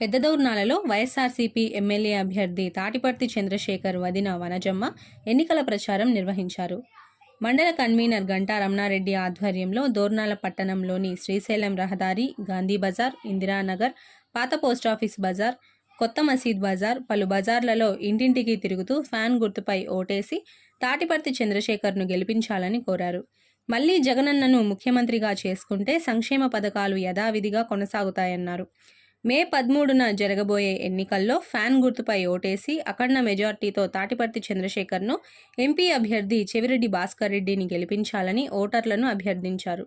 పెద్దదౌర్నాలలో YSRCP MLA అభ్యర్థి తాటిపర్తి చంద్రశేఖర్ వదిన వనజమ్మ ఎన్నికల ప్రచారం నిర్వహించారు. మండల కన్వీనర్ గంటా రమణారెడ్డి ఆధ్వర్యంలో దోర్నాల పట్టణంలోని శ్రీశైలం రహదారి గాంధీ బజార్ ఇందిరానగర్ పాత పోస్టాఫీస్ బజార్ కొత్త మసీద్ బజార్ పలు బజార్లలో ఇంటింటికి తిరుగుతూ ఫ్యాన్ గుర్తుపై ఓటేసి తాటిపర్తి చంద్రశేఖర్ను గెలిపించాలని కోరారు. మళ్ళీ జగనన్నను ముఖ్యమంత్రిగా చేసుకుంటే సంక్షేమ పథకాలు యథావిధిగా కొనసాగుతాయన్నారు. మే పదమూడున జరగబోయే ఎన్నికల్లో ఫ్యాన్ గుర్తుపై ఓటేసి అఖండ మెజార్టీతో తాటిపర్తి చంద్రశేఖర్ను ఎంపీ అభ్యర్థి చెవిరెడ్డి భాస్కర్ రెడ్డిని గెలిపించాలని ఓటర్లను అభ్యర్థించారు.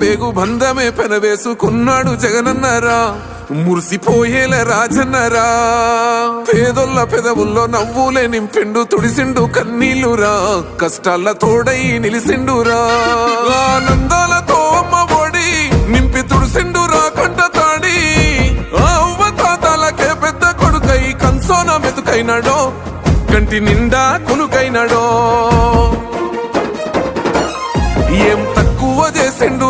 పేగు బంధమే పెనవేసుకున్నాడు జగనన్నరా. మురిసిపోయేల రాజన్నరా. పేదొల్ల పెదవుల్లో నవ్వులే నింపిండు తుడిసిండు కన్నీళ్ళురా కష్టాల తోడై నిలిసిండురా. ఆనందాలతో అమ్మ ఒడి నింపి తుడిసిండురా కంట తాడి. ఆ అవ్వ పెద్ద కొడుకై కన్సోన మెతుకైనాడో కంటి నిండా కునుకైనాడో. ఏం తక్కువ చేసిండు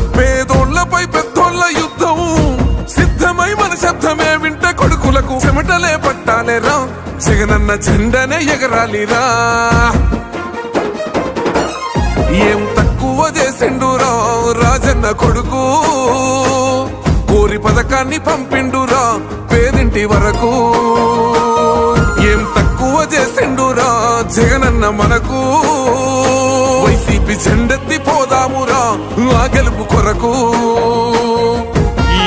కొడుకులకు చెమటలే పట్టాలేరా జగనన్న జెండనే ఎగరాలిరా. ఏం తక్కువ చేసిండురా రాజన్న కొడుకు. కోరి పథకాన్ని పంపిండురా పేదింటి వరకు. ఏం తక్కువ చేసిండురా జగనన్న మనకు. వైసీపీ జెండెత్తి పోదామురా ఆ గెలుపు కొరకు.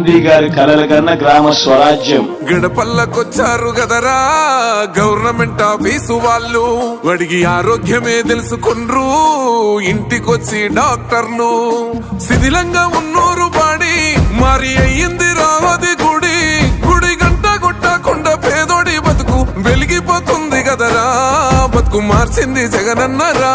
గాంధీ గారి కలల కన్నా గ్రామ స్వరాజ్యం. గడపల్లకొచ్చారు కదరా గవర్నమెంట్ ఆఫీసు వాళ్ళు. అడిగి ఆరోగ్యమే తెలుసుకుండ్రు ఇంటికొచ్చి డాక్టర్లు. శిథిలంగా ఉన్నోరు పాడి మరి అయ్యింది రావది గుడి. గుడి గంట కొట్టకుండా పేదోడి బతుకు వెలిగిపోతుంది కదరా బతుకు మార్చింది జగనన్నరా.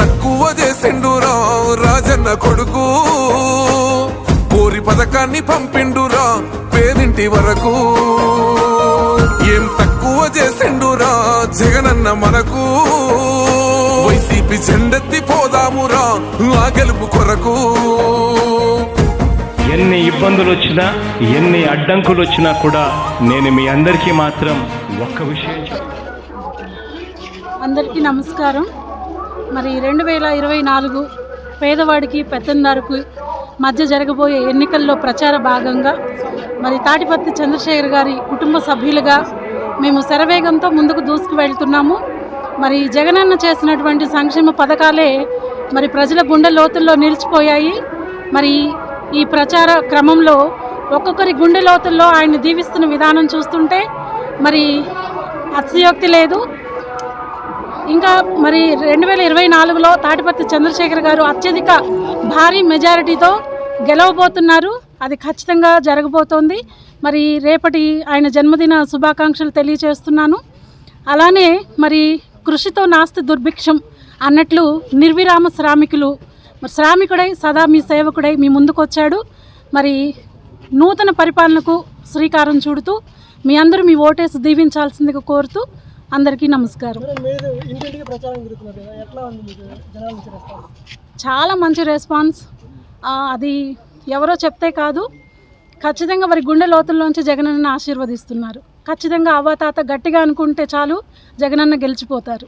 చేసిండురా రాజన్న కొడుకు. కోరి పథకాన్ని పంపిండురా పేదింటి వరకు. ఏం తక్కువ చేసిండురా జగనన్న మనకు. వైసీపీ జెండెత్తి పోదామురా ఆ గెలుపు కొరకు. ఎన్ని ఇబ్బందులు వచ్చినా ఎన్ని అడ్డంకులు వచ్చినా కూడా నేను మీ అందరికీ మాత్రం ఒక్క విషయం అందరికీ నమస్కారం. మరి రెండు వేల ఇరవై నాలుగు పేదవాడికి పెత్తందారుకు మధ్య జరగబోయే ఎన్నికల్లో ప్రచార భాగంగా మరి తాటిపత్తి చంద్రశేఖర్ గారి కుటుంబ సభ్యులుగా మేము శరవేగంతో ముందుకు దూసుకు వెళ్తున్నాము. మరి జగనన్న చేసినటువంటి సంక్షేమ పథకాలే మరి ప్రజల గుండె లోతుల్లో నిలిచిపోయాయి. మరి ఈ ప్రచార క్రమంలో ఒక్కొక్కరి గుండె లోతుల్లో ఆయన దీవిస్తున్న విధానం చూస్తుంటే మరి అతిశయోక్తి లేదు. ఇంకా మరి రెండు వేల ఇరవై నాలుగులో తాటిపత్తి చంద్రశేఖర్ గారు అత్యధిక భారీ మెజారిటీతో గెలవబోతున్నారు. అది ఖచ్చితంగా జరగబోతోంది. మరి రేపటి ఆయన జన్మదిన శుభాకాంక్షలు తెలియజేస్తున్నాను అలానే మరి కృషితో నాస్తి దుర్భిక్షం అన్నట్లు నిర్విరామ శ్రామికులు మరి శ్రామికుడై సదా మీ సేవకుడై మీ ముందుకొచ్చాడు. మరి నూతన పరిపాలనకు శ్రీకారం చూడుతూ మీ అందరూ మీ ఓటేసి దీవించాల్సిందిగా కోరుతూ అందరికీ నమస్కారం. చాలా మంచి రెస్పాన్స్. అది ఎవరో చెప్తే కాదు. ఖచ్చితంగా వారి గుండె లోతుల్లోంచి జగనన్న ఆశీర్వదిస్తున్నారు. ఖచ్చితంగా అవ్వాతాత గట్టిగా అనుకుంటే చాలు జగనన్న గెలిచిపోతారు.